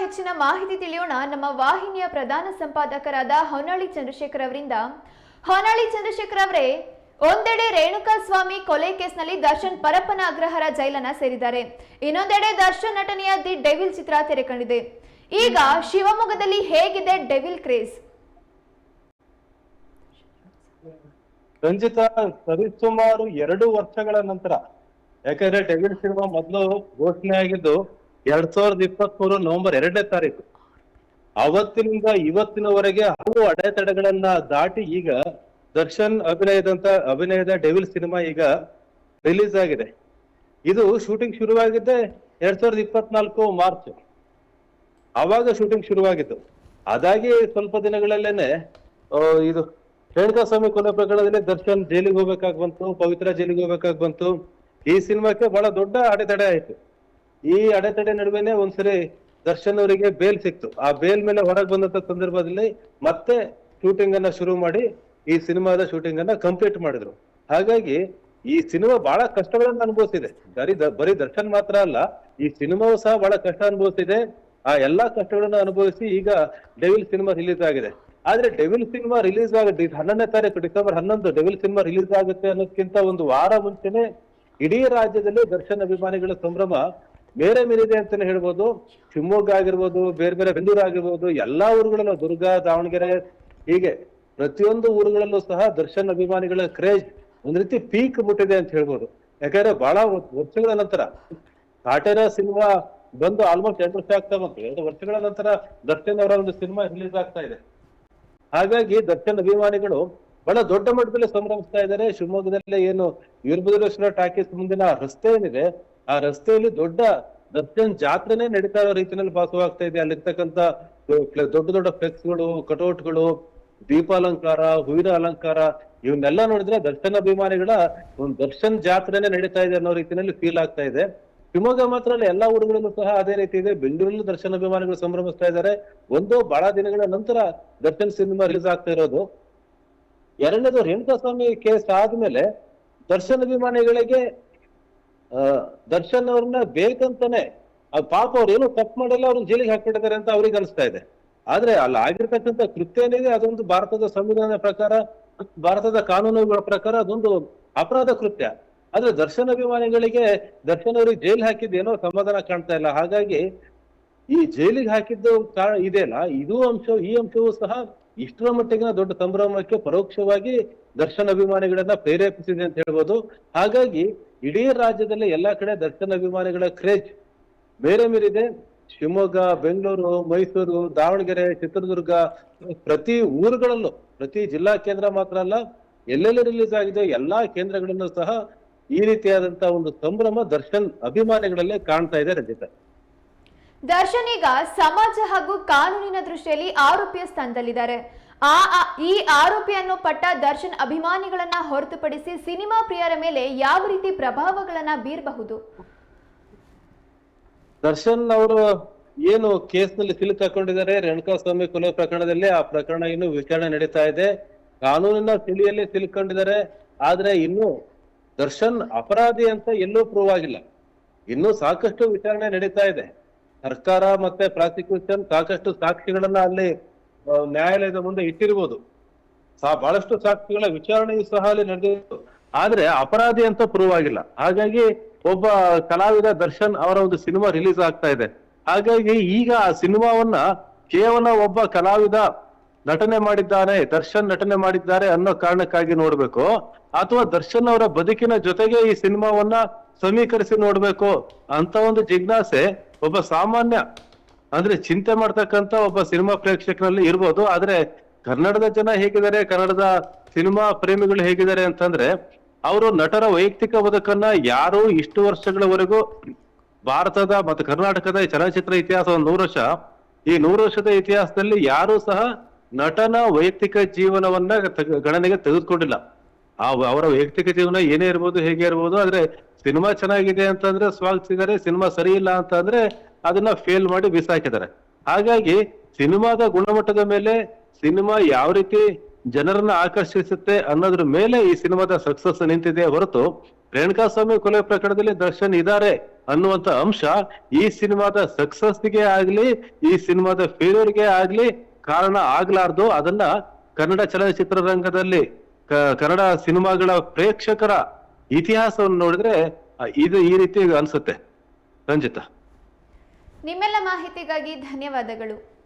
ಹೆಚ್ಚಿನ ಮಾಹಿತಿ ತಿಳಿಯೋಣ. ನಮ್ಮ ವಾಹಿನಿಯ ಪ್ರಧಾನ ಸಂಪಾದಕರಾದ ಹೊನ್ನಾಳಿ ಚಂದ್ರಶೇಖರ್ ಅವರಿಂದ. ಹೊನ್ನಾಳಿ ಚಂದ್ರಶೇಖರ್ ಅವರೇ, ಒಂದೆಡೆ ರೇಣುಕಾ ಸ್ವಾಮಿ ಕೊಲೆ ಕೇಸ್ನಲ್ಲಿ ದರ್ಶನ್ ಪರಪ್ಪನ ಅಗ್ರಹಾರ ಜೈಲನ್ನ ಸೇರಿದ್ದಾರೆ. ಇನ್ನೊಂದೆಡೆ ದರ್ಶನ್ ನಟನೆಯ ದಿ ಡೆವಿಲ್ ಚಿತ್ರ ತೆರೆ ಕಂಡಿದೆ ಈಗ ಶಿವಮೊಗ್ಗದಲ್ಲಿ ಹೇಗಿದೆ ಡೆವಿಲ್ ಕ್ರೇಜ್? ರಂಜಿತಾ, ಸರಿಸುಮಾರು ಎರಡು ವರ್ಷಗಳ ನಂತರ, ಯಾಕಂದ್ರೆ ಡೆವಿಲ್ ಸಿನಿಮಾ ಮೊದಲು ಘೋಷಣೆ ಆಗಿದ್ದು ಎರಡ್ ಸಾವಿರದ ಇಪ್ಪತ್ತ್ ಮೂರು ನವೆಂಬರ್ ಎರಡನೇ ತಾರೀಕು. ಅವತ್ತಿನಿಂದ ಇವತ್ತಿನವರೆಗೆ ಹಲವು ಅಡೆತಡೆಗಳನ್ನ ದಾಟಿ ಈಗ ದರ್ಶನ್ ಅಭಿನಯದಂತ, ಅಭಿನಯದ ಡೆವಿಲ್ ಸಿನಿಮಾ ಈಗ ರಿಲೀಸ್ ಆಗಿದೆ. ಇದು ಶೂಟಿಂಗ್ ಶುರುವಾಗಿದ್ದೆ ಎರಡ್ ಸಾವಿರದ ಇಪ್ಪತ್ನಾಲ್ಕು ಮಾರ್ಚ್. ಆವಾಗ ಶೂಟಿಂಗ್ ಶುರುವಾಗಿತ್ತು. ಅದಾಗಿ ಸ್ವಲ್ಪ ದಿನಗಳಲ್ಲೇನೆ ಇದು ರೇಣುಕಾ ಸ್ವಾಮಿ ಕೊಲೆ ಪ್ರಕರಣದಲ್ಲಿ ದರ್ಶನ್ ಜೈಲಿಗೆ ಹೋಗ್ಬೇಕಾಗ್ ಬಂತು, ಪವಿತ್ರ ಜೈಲಿಗೆ ಹೋಗ್ಬೇಕಾಗ್ ಬಂತು. ಈ ಸಿನಿಮಾಕ್ಕೆ ಬಹಳ ದೊಡ್ಡ ಅಡೆತಡೆ ಆಯ್ತು. ಈ ಅಡೆತಡೆ ನಡುವೆನೆ ಒಂದ್ಸರಿ ದರ್ಶನ್ ಅವರಿಗೆ ಬೇಲ್ ಸಿಕ್ತು. ಆ ಬೇಲ್ ಮೇಲೆ ಹೊರಗೆ ಬಂದಂತ ಸಂದರ್ಭದಲ್ಲಿ ಮತ್ತೆ ಶೂಟಿಂಗ್ ಅನ್ನ ಶುರು ಮಾಡಿ ಈ ಸಿನಿಮಾದ ಶೂಟಿಂಗ್ ಅನ್ನ ಕಂಪ್ಲೀಟ್ ಮಾಡಿದ್ರು. ಹಾಗಾಗಿ ಈ ಸಿನಿಮಾ ಬಹಳ ಕಷ್ಟಗಳನ್ನ ಅನುಭವಿಸಿದೆ. ಬರೀ ಬರೀ ದರ್ಶನ್ ಮಾತ್ರ ಅಲ್ಲ, ಈ ಸಿನಿಮಾವು ಸಹ ಬಹಳ ಕಷ್ಟ ಅನುಭವಿಸಿದೆ. ಆ ಎಲ್ಲಾ ಕಷ್ಟಗಳನ್ನ ಅನುಭವಿಸಿ ಈಗ ಡೆವಿಲ್ ಸಿನಿಮಾ ರಿಲೀಸ್ ಆಗಿದೆ. ಆದ್ರೆ ಡೆವಿಲ್ ಸಿನಿಮಾ ರಿಲೀಸ್ ಆಗುತ್ತೆ ಹನ್ನೊಂದನೇ ತಾರೀಕು, ಡಿಸೆಂಬರ್ ಹನ್ನೊಂದು ಡೆವಿಲ್ ಸಿನಿಮಾ ರಿಲೀಸ್ ಆಗುತ್ತೆ ಅನ್ನೋದಕ್ಕಿಂತ ಒಂದು ವಾರ ಮುಂಚೆನೆ ಇಡೀ ರಾಜ್ಯದಲ್ಲಿ ದರ್ಶನ್ ಅಭಿಮಾನಿಗಳ ಸಂಭ್ರಮ ಬೇರೆ ಮೇಲಿದೆ ಅಂತಾನೆ ಹೇಳ್ಬೋದು. ಶಿವಮೊಗ್ಗ ಆಗಿರ್ಬೋದು, ಬೇರೆ ಬೇರೆ ಬೆಂಗಳೂರು ಆಗಿರ್ಬೋದು, ಎಲ್ಲಾ ಊರುಗಳಲ್ಲೂ ದುರ್ಗ, ದಾವಣಗೆರೆ ಹೀಗೆ ಪ್ರತಿಯೊಂದು ಊರುಗಳಲ್ಲೂ ಸಹ ದರ್ಶನ್ ಅಭಿಮಾನಿಗಳ ಕ್ರೇಜ್ ಒಂದ್ ರೀತಿ ಪೀಕ್ ಮುಟ್ಟಿದೆ ಅಂತ ಹೇಳ್ಬೋದು. ಯಾಕಂದ್ರೆ ಬಹಳ ವರ್ಷಗಳ ನಂತರ ಕಾಟೇರ ಸಿನಿಮಾ ಬಂದು ಆಲ್ಮೋಸ್ಟ್ ಎರಡು ವರ್ಷ ಆಗ್ತಾ ಬಂತು. ಎರಡು ವರ್ಷಗಳ ನಂತರ ದರ್ಶನ್ ಅವರ ಒಂದು ಸಿನಿಮಾ ರಿಲೀಸ್ ಆಗ್ತಾ ಇದೆ. ಹಾಗಾಗಿ ದರ್ಶನ್ ಅಭಿಮಾನಿಗಳು ಬಹಳ ದೊಡ್ಡ ಮಟ್ಟದಲ್ಲಿ ಸಂಭ್ರಮಿಸ್ತಾ ಇದ್ದಾರೆ. ಶಿವಮೊಗ್ಗದಲ್ಲೇ ಏನು ವೀರಭದ್ರೇಶ್ವರ ಟಾಕೀಸ್ ಮುಂದಿನ ರಸ್ತೆ ಏನಿದೆ ಆ ರಸ್ತೆಯಲ್ಲಿ ದೊಡ್ಡ ದರ್ಶನ್ ಜಾತ್ರೆನೇ ನಡೀತಾ ಇರೋ ರೀತಿಯಲ್ಲಿ ಭಾಸವಾಗ್ತಾ ಇದೆ. ಅಲ್ಲಿರ್ತಕ್ಕಂತ ದೊಡ್ಡ ದೊಡ್ಡ ಫ್ಲೆಕ್ಸ್ಗಳು, ಕಟೌಟ್ಗಳು, ದೀಪಾಲಂಕಾರ ಹೂವಿನ ಅಲಂಕಾರ, ಇವನ್ನೆಲ್ಲ ನೋಡಿದ್ರೆ ದರ್ಶನ ಅಭಿಮಾನಿಗಳ ಒಂದು ದರ್ಶನ್ ಜಾತ್ರೆನೇ ನಡೀತಾ ಇದೆ ಅನ್ನೋ ರೀತಿಯಲ್ಲಿ ಫೀಲ್ ಆಗ್ತಾ ಇದೆ. ಶಿವಮೊಗ್ಗ ಮಾತ್ರ ಅಲ್ಲ, ಎಲ್ಲಾ ಊರುಗಳಲ್ಲೂ ಸಹ ಅದೇ ರೀತಿ ಇದೆ. ಬೆಂಗಳೂರಲ್ಲೂ ದರ್ಶನ ಅಭಿಮಾನಿಗಳು ಸಂಭ್ರಮಿಸ್ತಾ ಇದ್ದಾರೆ. ಒಂದು ಬಹಳ ದಿನಗಳ ನಂತರ ದರ್ಶನ್ ಸಿನಿಮಾ ರಿಲೀಸ್ ಆಗ್ತಾ ಇರೋದು. ಎರಡನೇದು ರೇಣುಕಾಸ್ವಾಮಿ ಕೇಸ್ ಆದ್ಮೇಲೆ ದರ್ಶನ್ ಅಭಿಮಾನಿಗಳಿಗೆ ದರ್ಶನ್ ಅವ್ರನ್ನ ಬೇಕಂತಾನೆ ಪಾಪ ಅವ್ರು ಏನು ತಪ್ಪು ಮಾಡಲ್ಲ, ಅವ್ರನ್ನ ಜೈಲಿಗೆ ಹಾಕ್ಬಿಟ್ಟಿದ್ದಾರೆ ಅಂತ ಅವ್ರಿಗೆ ಅನಿಸ್ತಾ ಇದೆ. ಆದ್ರೆ ಅಲ್ಲಿ ಆಗಿರ್ತಕ್ಕಂಥ ಕೃತ್ಯ ಏನಿದೆ, ಅದೊಂದು ಭಾರತದ ಸಂವಿಧಾನದ ಪ್ರಕಾರ, ಭಾರತದ ಕಾನೂನುಗಳ ಪ್ರಕಾರ ಅದೊಂದು ಅಪರಾಧ ಕೃತ್ಯ. ಆದ್ರೆ ದರ್ಶನ್ ಅಭಿಮಾನಿಗಳಿಗೆ, ದರ್ಶನ್ ಅವ್ರಿಗೆ ಜೈಲ್ ಹಾಕಿದ್ದು ಏನೋ ಸಮಾಧಾನ ಕಾಣ್ತಾ ಇಲ್ಲ. ಹಾಗಾಗಿ ಈ ಜೈಲಿಗೆ ಹಾಕಿದ್ದು ಇದೆಯಲ್ಲ, ಇದು ಅಂಶ ಈ ಅಂಶವೂ ಸಹ ಇಷ್ಟರ ಮಟ್ಟಿಗಿನ ದೊಡ್ಡ ಸಂಭ್ರಮಕ್ಕೆ ಪರೋಕ್ಷವಾಗಿ ದರ್ಶನ್ ಅಭಿಮಾನಿಗಳನ್ನ ಪ್ರೇರೇಪಿಸಿದೆ ಅಂತ ಹೇಳ್ಬೋದು. ಹಾಗಾಗಿ ಇಡೀ ರಾಜ್ಯದಲ್ಲಿ ಎಲ್ಲಾ ಕಡೆ ದರ್ಶನ್ ಅಭಿಮಾನಿಗಳ ಕ್ರೇಜ್ ಬೇರೆ ಮೀರಿದೆ ಶಿವಮೊಗ್ಗ, ಬೆಂಗಳೂರು, ಮೈಸೂರು, ದಾವಣಗೆರೆ, ಚಿತ್ರದುರ್ಗ, ಪ್ರತಿ ಊರುಗಳಲ್ಲೂ, ಪ್ರತಿ ಜಿಲ್ಲಾ ಕೇಂದ್ರ ಮಾತ್ರ ಅಲ್ಲ, ಎಲ್ಲೆಲ್ಲಿ ರಿಲೀಸ್ ಆಗಿದೆ, ಎಲ್ಲಾ ಕೇಂದ್ರಗಳಲ್ಲೂ ಸಹ ಈ ರೀತಿಯಾದಂತಹ ಒಂದು ಸಂಭ್ರಮ, ದರ್ಶನ್ ಅಭಿಮಾನಿಗಳಲ್ಲೇ ಕಾಣ್ತಾ ಇದೆ ರಜಿತ. ದರ್ಶನ್ ಈಗ ಸಮಾಜ ಹಾಗೂ ಕಾನೂನಿನ ದೃಷ್ಟಿಯಲ್ಲಿ ಆರೋಪಿಯ ಸ್ಥಾನದಲ್ಲಿದ್ದಾರೆ. ಆ ಈ ಆರೋಪಿಯನ್ನು ಪಟ್ಟ ದರ್ಶನ್ ಅಭಿಮಾನಿಗಳನ್ನ ಹೊರತುಪಡಿಸಿ ಸಿನಿಮಾ ಪ್ರಿಯರ ಮೇಲೆ ಯಾವ ರೀತಿ ಪ್ರಭಾವಗಳನ್ನ ಬೀರಬಹುದು? ದರ್ಶನ್ ಅವರು ಏನು ಕೇಸ್ನಲ್ಲಿ ಸಿಲುಕಾಕೊಂಡಿದ್ದಾರೆ ರೇಣುಕಾ ಸ್ವಾಮಿ ಕೊಲೆ ಪ್ರಕರಣದಲ್ಲಿ ಆ ಪ್ರಕರಣ ಇನ್ನು ವಿಚಾರಣೆ ನಡೀತಾ ಇದೆ. ಕಾನೂನಿನ ತಿಳಿಯಲ್ಲಿ ಸಿಲುಕೊಂಡಿದ್ದಾರೆ ಆದ್ರೆ ಇನ್ನು ದರ್ಶನ್ ಅಪರಾಧಿ ಅಂತ ಎಲ್ಲೂ ಪ್ರೂವ್ ಆಗಿಲ್ಲ. ಇನ್ನೂ ಸಾಕಷ್ಟು ವಿಚಾರಣೆ ನಡೀತಾ ಇದೆ. ಸರ್ಕಾರ ಮತ್ತೆ ಪ್ರಾಸಿಕ್ಯೂಷನ್ ಸಾಕಷ್ಟು ಸಾಕ್ಷಿಗಳನ್ನ ಅಲ್ಲಿ ನ್ಯಾಯಾಲಯದ ಮುಂದೆ ಇಟ್ಟಿರ್ಬೋದು. ಬಹಳಷ್ಟು ಸಾಕ್ಷಿಗಳ ವಿಚಾರಣೆಯು ಸಹ ಅಲ್ಲಿ ನಡೆದಿತ್ತು. ಆದ್ರೆ ಅಪರಾಧಿ ಅಂತ ಪ್ರೂವ್ ಆಗಿಲ್ಲ. ಹಾಗಾಗಿ ಒಬ್ಬ ಕಲಾವಿದ ದರ್ಶನ್ ಅವರ ಒಂದು ಸಿನಿಮಾ ರಿಲೀಸ್ ಆಗ್ತಾ ಇದೆ. ಹಾಗಾಗಿ ಈಗ ಆ ಸಿನಿಮಾವನ್ನ ಕೇವಲ ಒಬ್ಬ ಕಲಾವಿದ ನಟನೆ ಮಾಡಿದ್ದಾನೆ, ದರ್ಶನ್ ನಟನೆ ಮಾಡಿದ್ದಾರೆ ಅನ್ನೋ ಕಾರಣಕ್ಕಾಗಿ ನೋಡ್ಬೇಕು. ಅಥವಾ ದರ್ಶನ್ ಅವರ ಬದುಕಿನ ಜೊತೆಗೆ ಈ ಸಿನಿಮಾವನ್ನ ಸಮೀಕರಿಸಿ ನೋಡ್ಬೇಕು ಅಂತ ಒಂದು ಜಿಜ್ಞಾಸೆ ಒಬ್ಬ ಸಾಮಾನ್ಯ, ಅಂದ್ರೆ ಚಿಂತೆ ಮಾಡ್ತಕ್ಕಂತ ಒಬ್ಬ ಸಿನಿಮಾ ಪ್ರೇಕ್ಷಕನಲ್ಲಿ ಇರ್ಬೋದು, ಆದ್ರೆ ಕನ್ನಡದ ಜನ ಹೇಗಿದ್ದಾರೆ, ಕನ್ನಡದ ಸಿನಿಮಾ ಪ್ರೇಮಿಗಳು ಹೇಗಿದ್ದಾರೆ ಅಂತಂದ್ರೆ, ಅವರು ನಟರ ವೈಯಕ್ತಿಕ ಬದುಕನ್ನ ಯಾರು ಇಷ್ಟು ವರ್ಷಗಳವರೆಗೂ ಭಾರತದ ಮತ್ತು ಕರ್ನಾಟಕದ ಚಲನಚಿತ್ರ ಇತಿಹಾಸ ಒಂದು ನೂರು ವರ್ಷ, ಈ ನೂರು ವರ್ಷದ ಇತಿಹಾಸದಲ್ಲಿ ಯಾರು ಸಹ ನಟನ ವೈಯಕ್ತಿಕ ಜೀವನವನ್ನ ಗಣನೆಗೆ ತೆಗೆದುಕೊಂಡಿಲ್ಲ. ಆ ಅವರ ವೈಯಕ್ತಿಕ ಜೀವನ ಏನೇ ಇರ್ಬೋದು, ಹೇಗೆ ಇರ್ಬೋದು, ಆದ್ರೆ ಸಿನಿಮಾ ಚೆನ್ನಾಗಿದೆ ಅಂತಂದ್ರೆ ಸ್ವಾಗತಿಸಿದ್ದಾರೆ ಸಿನಿಮಾ ಸರಿ ಇಲ್ಲ ಅಂತಂದ್ರೆ ಅದನ್ನ ಫೇಲ್ ಮಾಡಿ ಬಿಸಾಕಿದ್ದಾರೆ. ಹಾಗಾಗಿ ಸಿನಿಮಾದ ಗುಣಮಟ್ಟದ ಮೇಲೆ ಸಿನಿಮಾ ಯಾವ ರೀತಿ ಜನರನ್ನ ಆಕರ್ಷಿಸುತ್ತೆ ಅನ್ನೋದ್ರ ಮೇಲೆ ಈ ಸಿನಿಮಾದ ಸಕ್ಸಸ್ ನಿಂತಿದೆ ಹೊರತು ರೇಣುಕಾಸ್ವಾಮಿ ಕೊಲೆ ಪ್ರಕರಣದಲ್ಲಿ ದರ್ಶನ್ ಇದ್ದಾರೆ ಅನ್ನುವಂತ ಅಂಶ ಈ ಸಿನಿಮಾದ ಸಕ್ಸಸ್ಗೆ ಆಗ್ಲಿ, ಈ ಸಿನಿಮಾದ ಫೇಲ್ಯೂರ್ಗೆ ಆಗ್ಲಿ ಕಾರಣ ಆಗ್ಲಾರ್ದು. ಅದನ್ನ ಕನ್ನಡ ಚಲನಚಿತ್ರರಂಗದಲ್ಲಿ ಕನ್ನಡ ಸಿನಿಮಾಗಳ ಪ್ರೇಕ್ಷಕರ ಇತಿಹಾಸವನ್ನು ನೋಡಿದ್ರೆ ಇದು ಈ ರೀತಿ ಅನ್ಸುತ್ತೆ. ರಂಜಿತಾ. ನಿಮ್ಮೆಲ್ಲ ಮಾಹಿತಿಗಾಗಿ ಧನ್ಯವಾದಗಳು.